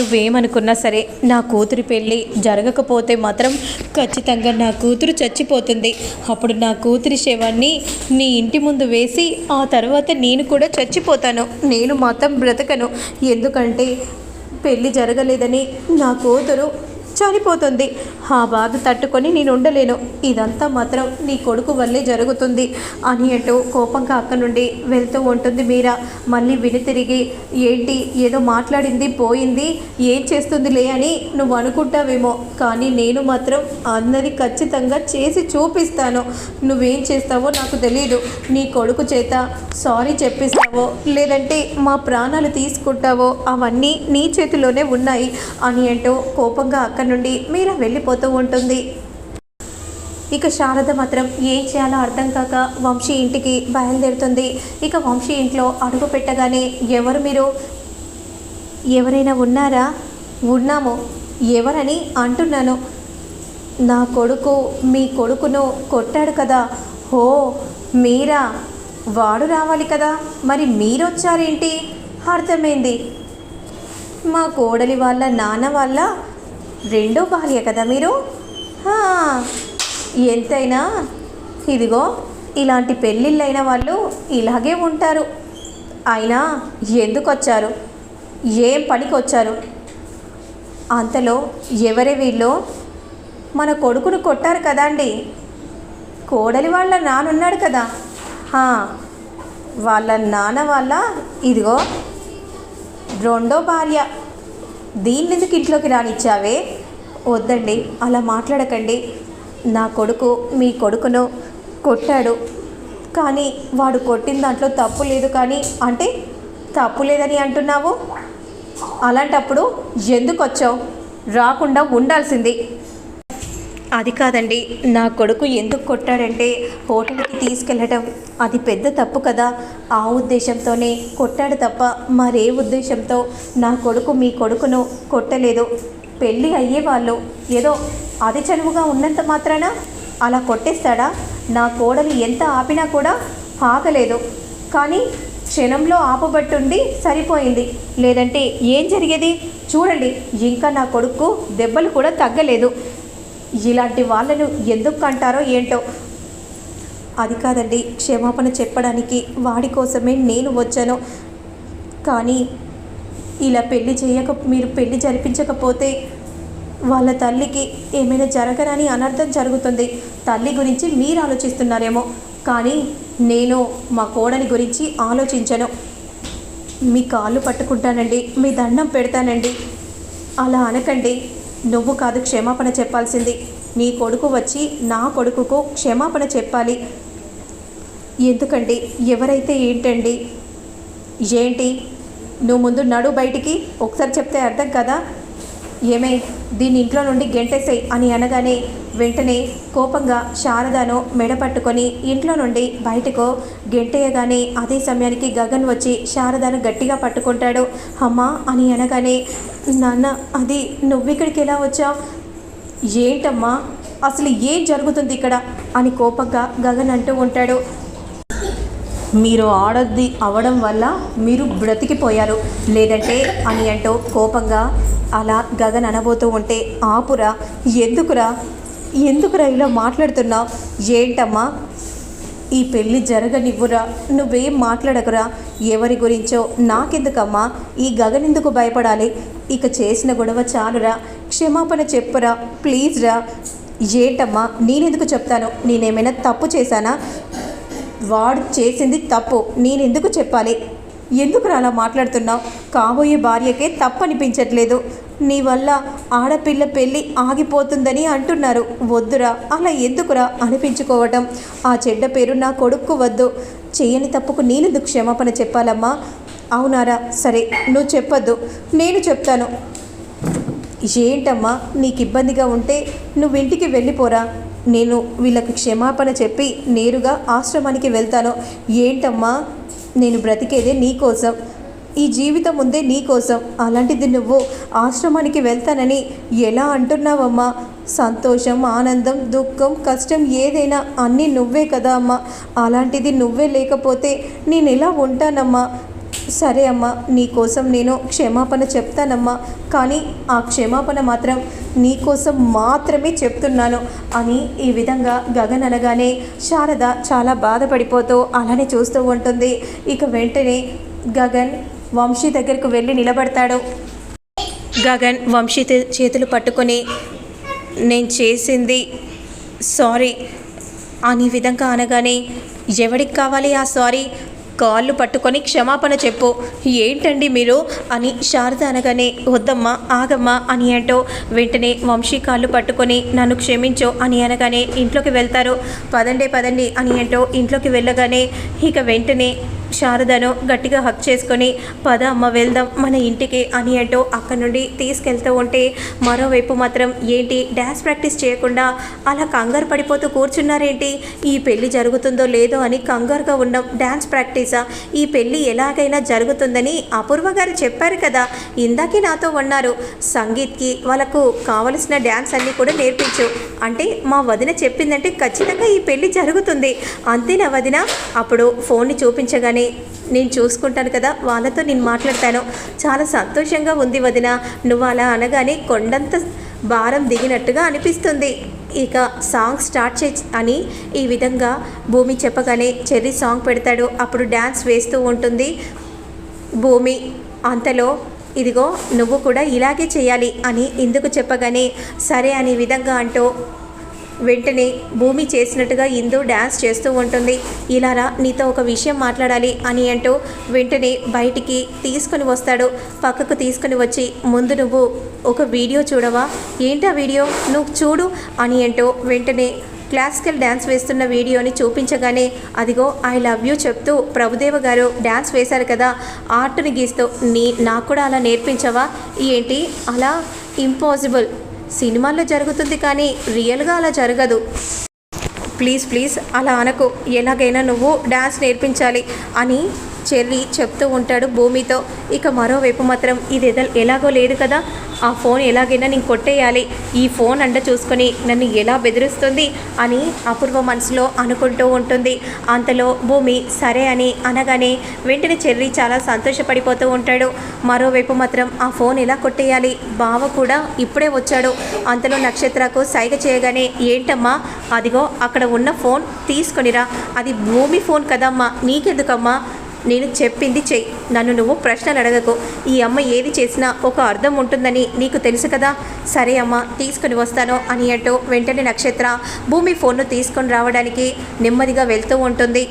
నువ్వేమనుకున్నా సరే నా కూతురి పెళ్ళి జరగకపోతే మాత్రం ఖచ్చితంగా నా కూతురు చచ్చిపోతుంది. అప్పుడు నా కూతురి శవాన్ని నీ ఇంటి ముందు వేసి ఆ తర్వాత నేను కూడా చచ్చిపోతాను. నేను మాత్రం బ్రతకను. ఎందుకంటే పెళ్ళి జరగలేదని నా కూతురు చనిపోతుంది. ఆ బాధ తట్టుకొని నేను ఉండలేను. ఇదంతా మాత్రం నీ కొడుకు వల్లే జరుగుతుంది అని అంటూ కోపంగా అక్కడి నుండి వెళ్తూ ఉంటుంది మీరా. మళ్ళీ విని తిరిగి ఏంటి? ఏదో మాట్లాడింది పోయింది? ఏం చేస్తుందిలే అని నువ్వు అనుకుంటావేమో. కానీ నేను మాత్రం అందరి ఖచ్చితంగా చేసి చూపిస్తాను. నువ్వేం చేస్తావో నాకు తెలియదు నీ కొడుకు చేత సారీ చెప్పిస్తావో లేదంటే మా ప్రాణాలు తీసుకుంటావో అవన్నీ నీ చేతిలోనే ఉన్నాయి అని అంటూ కోపంగా అక్కడి నుండి మీరా వెళ్ళిపోతూ ఉంటుంది. ఇక శారద మాత్రం ఏం చేయాలో అర్థం కాక వంశీ ఇంటికి బయలుదేరుతుంది. ఇక వంశీ ఇంట్లో అడుగు పెట్టగానే ఎవరు మీరు? ఎవరైనా ఉన్నారా? ఉన్నాము. ఎవరని అంటున్నాను. నా కొడుకు మీ కొడుకును కొట్టాడు కదా. హో మీరా? వాడు రావాలి కదా. మరి మీరొచ్చారేంటి? అర్థమైంది. మా కోడలి వాళ్ళ నాన్న వాళ్ళ రెండో భార్య కదా మీరు? ఎంతైనా. ఇదిగో ఇలాంటి పెళ్ళిళ్ళైన వాళ్ళు ఇలాగే ఉంటారు. అయినా ఎందుకు వచ్చారు ఏం పనికి వచ్చారు అంతలో ఎవరే వీళ్ళు? మన కొడుకును కొట్టారు కదండి కోడలి వాళ్ళ నానున్నాడు కదా. వాళ్ళ నాన్న వాళ్ళ ఇదిగో రెండో భార్య దీన్ని ఎందుకు ఇంట్లోకి రానిచ్చావే? వద్దండి అలా మాట్లాడకండి. నా కొడుకు మీ కొడుకును కొట్టాడు. కానీ వాడు కొట్టిన దాంట్లో తప్పు లేదు కానీ అంటే తప్పు లేదని అంటున్నావు? అలాంటప్పుడు ఎందుకు వచ్చావు? రాకుండా ఉండాల్సింది. అది కాదండి నా కొడుకు ఎందుకు కొట్టాడంటే హోటల్కి తీసుకెళ్ళటం అది పెద్ద తప్పు కదా. ఆ ఉద్దేశంతోనే కొట్టాడు తప్ప మరే ఉద్దేశంతో నా కొడుకు మీ కొడుకును కొట్టలేదు. పెళ్ళి అయ్యేవాళ్ళు ఏదో అది చనువుగా ఉన్నంత మాత్రాన అలా కొట్టేస్తాడా? నా కోడలు ఎంత ఆపినా కూడా ఆగలేదు. కానీ క్షణంలో ఆపబట్టుండి సరిపోయింది. లేదంటే ఏం జరిగేది? చూడండి ఇంకా నా కొడుకు దెబ్బలు కూడా తగ్గలేదు. ఇలాంటి వాళ్ళను ఎందుకు అంటారో ఏంటో? అది కాదండి క్షమాపణ చెప్పడానికి వాడి కోసమే నేను వచ్చాను. కానీ ఇలా పెళ్ళి చేయక మీరు పెళ్ళి జరిపించకపోతే వాళ్ళ తల్లికి ఏమైనా జరగనని అనర్థం జరుగుతుంది. తల్లి గురించి మీరు ఆలోచిస్తున్నారేమో. కానీ నేను మా కోడలి గురించి ఆలోచించను. మీ కాళ్ళు పట్టుకుంటానండి మీ దండం పెడతానండి. అలా అనకండి. నువ్వు కాదు క్షమాపణ చెప్పాల్సింది. నీ కొడుకు వచ్చి నా కొడుకుకు క్షమాపణ చెప్పాలి. ఎందుకండి? ఎవరైతే ఏంటండి? ఏంటి? నువ్వు ముందు నడు బయటికి ఒకసారి చెప్తే అర్థం కదా? ఏమే దీని ఇంట్లో నుండి గెంటేసేయ్ అని అనగానే వెంటనే కోపంగా శారదను మెడ పట్టుకొని ఇంట్లో నుండి బయటకు గెంటేయగానే అదే సమయానికి గగన్ వచ్చి శారదను గట్టిగా పట్టుకుంటాడు. అమ్మా అని అనగానే నాన్న అది నువ్విక్కడికి ఎలా వచ్చావు? ఏంటమ్మా? అసలు ఏం జరుగుతుంది ఇక్కడ? అని కోపంగా గగన్ అంటూ ఉంటాడు. మీరు ఆడద్ది అవడం వల్ల మీరు బ్రతికిపోయారు. లేదంటే అని అంటూ కోపంగా అలా గగన్ అనబోతూ ఉంటే ఆపురా ఎందుకురా? ఎందుకురా ఇలా మాట్లాడుతున్నావు? ఏంటమ్మా? ఈ పెళ్ళి జరగనివ్వురా నువ్వేం మాట్లాడకురా? ఎవరి గురించో నాకెందుకమ్మా? ఈ గగన్ ఎందుకు భయపడాలి? ఇక చేసిన గొడవ చాలురా. క్షమాపణ చెప్పురా. ప్లీజ్ రా. ఏంటమ్మా నేనెందుకు చెప్తాను? నేనేమైనా తప్పు చేశానా? వాడు చేసింది తప్పు. నేనెందుకు చెప్పాలి? ఎందుకు అలా మాట్లాడుతున్నావు? కాబోయే భార్యకే తప్పు అనిపించట్లేదు నీ వల్ల ఆడపిల్ల పెళ్ళి ఆగిపోతుందని అంటున్నారు. వద్దురా అలా ఎందుకురా అనిపించుకోవటం? ఆ చెడ్డ పేరు నా కొడుక్కు వద్దు. చేయని తప్పుకు నేనెందుకు క్షమాపణ చెప్పాలమ్మా? అవునారా? సరే నువ్వు చెప్పొద్దు. నేను చెప్తాను. ఏంటమ్మా నీకు ఇబ్బందిగా ఉంటే నువ్వు ఇంటికి వెళ్ళిపోరా. నేను వీళ్ళకి క్షమాపణ చెప్పి నేరుగా ఆశ్రమానికి వెళ్తాను. ఏంటమ్మా నేను బ్రతికేదే నీకోసం ఈ జీవితం ఉందే నీకోసం అలాంటిది నువ్వు ఆశ్రమానికి వెళ్తానని ఎలా అంటున్నావమ్మా? సంతోషం ఆనందం దుఃఖం కష్టం ఏదైనా అన్నీ నువ్వే కదా అమ్మా. అలాంటిది నువ్వే లేకపోతే నేను ఎలా ఉంటానమ్మా? సరే అమ్మా నీకోసం నేను క్షమాపణ చెప్తానమ్మా. కానీ ఆ క్షమాపణ మాత్రం నీకోసం మాత్రమే చెప్తున్నాను అని ఈ విధంగా గగన్ అనగానే శారద చాలా బాధపడిపోతూ అలానే చూస్తూ ఉంటుంది. ఇక వెంటనే గగన్ వంశీ దగ్గరకు వెళ్ళి నిలబడతాడు. గగన్ వంశీ చేతులు పట్టుకొని నేను చేసింది సారీ అని విధంగా అనగానే ఎవడికి కావాలి ఆ సారీ? కాళ్ళు పట్టుకొని క్షమాపణ చెప్పు. ఏంటండి మీరు? అని శారద అనగానే వద్దమ్మా ఆగమ్మా అని అంటూ వెంటనే వంశీ కాళ్ళు పట్టుకొని నన్ను క్షమించు అని అనగానే ఇంట్లోకి వెళ్తారు. పదండి పదండి అని అంటూ ఇంట్లోకి వెళ్ళగానే ఇక వెంటనే శారదను గట్టిగా హక్ చేసుకొని పద అమ్మ వెళ్దాం. మన ఇంటికి అని అంటూ అక్కడ నుండి తీసుకెళ్తూ ఉంటే మరోవైపు మాత్రం ఏంటి డ్యాన్స్ ప్రాక్టీస్ చేయకుండా అలా కంగారు పడిపోతూ కూర్చున్నారేంటి? ఈ పెళ్ళి జరుగుతుందో లేదో అని కంగారుగా ఉన్నాం డ్యాన్స్ ప్రాక్టీసా? ఈ పెళ్ళి ఎలాగైనా జరుగుతుందని అపూర్వ గారు చెప్పారు కదా. ఇందాకే నాతో ఉన్నారు. సంగీత్కి వాళ్ళకు కావలసిన డ్యాన్స్ అన్నీ కూడా నేర్పించు. అంటే మా వదిన చెప్పిందంటే ఖచ్చితంగా ఈ పెళ్ళి జరుగుతుంది. అంతేనా వదిన? అప్పుడు ఫోన్ని చూపించగానే నేను చూసుకుంటాను కదా వాళ్ళతో నేను మాట్లాడతాను. చాలా సంతోషంగా ఉంది వదిన. నువ్వు అలా అనగానే కొండంత భారం దిగినట్టుగా అనిపిస్తుంది. ఇక సాంగ్ స్టార్ట్ చే అని ఈ విధంగా భూమి చెప్పగానే చెర్రీ సాంగ్ పెడతాడు. అప్పుడు డ్యాన్స్ వేస్తూ ఉంటుంది. భూమి అంతలో ఇదిగో నువ్వు కూడా ఇలాగే చేయాలి అని ఎందుకు చెప్పగానే సరే అనే విధంగా అంటూ వెంటనే భూమి చేసినట్టుగా ఇందు డ్యాన్స్ చేస్తూ ఉంటుంది. ఇలారా నీతో ఒక విషయం మాట్లాడాలి అని అంటూ వెంటనే బయటికి తీసుకొని వస్తాడు. పక్కకు తీసుకొని వచ్చి ముందు నువ్వు ఒక వీడియో చూడవా? ఏంటా వీడియో? నువ్వు చూడు అని అంటూ వెంటనే క్లాసికల్ డ్యాన్స్ వేస్తున్న వీడియోని చూపించగానే అదిగో ఐ లవ్ యూ చెప్తూ ప్రభుదేవ గారు డ్యాన్స్ వేశారు కదా ఆర్ట్ని గీస్తూ నీ నాకు కూడా అలా నేర్పించవా? ఏంటి? అలా ఇంపాసిబుల్. సినిమాల్లో జరుగుతుంది కానీ రియల్గా అలా జరగదు. ప్లీజ్ ప్లీజ్ అలా అనకు. ఎలాగైనా నువ్వు డ్యాన్స్ నేర్పించాలి అని చెర్రీ చెప్తూ ఉంటాడు భూమితో. ఇక మరోవైపు మాత్రం ఇది ఎద ఎలాగో లేదు కదా. ఆ ఫోన్ ఎలాగైనా నేను కొట్టేయాలి. ఈ ఫోన్ అండ చూసుకొని నన్ను ఎలా బెదిరిస్తుంది అని అపూర్వ మనసులో అనుకుంటూ ఉంటుంది. అంతలో భూమి సరే అని అనగానే వెంటనే చెర్రి చాలా సంతోషపడిపోతూ ఉంటాడు. మరోవైపు మాత్రం ఆ ఫోన్ ఎలా కొట్టేయాలి? బావ కూడా ఇప్పుడే వచ్చాడు. అంతలో నక్షత్రకు సైగ చేయగానే ఏంటమ్మా? అదిగో అక్కడ ఉన్న ఫోన్ తీసుకొనిరా. అది భూమి ఫోన్ కదమ్మా. నీకెందుకమ్మా? నేను చెప్పింది చెయ్యి నన్ను నువ్వు ప్రశ్నలు అడగకు. ఈ అమ్మ ఏది చేసినా ఒక అర్థం ఉంటుందని నీకు తెలుసు కదా? సరే అమ్మ తీసుకుని వస్తాను అని అంటూ వెంటనే నక్షత్ర భూమి ఫోన్ను తీసుకొని రావడానికి నెమ్మదిగా వెళ్తూ ఉంటుంది.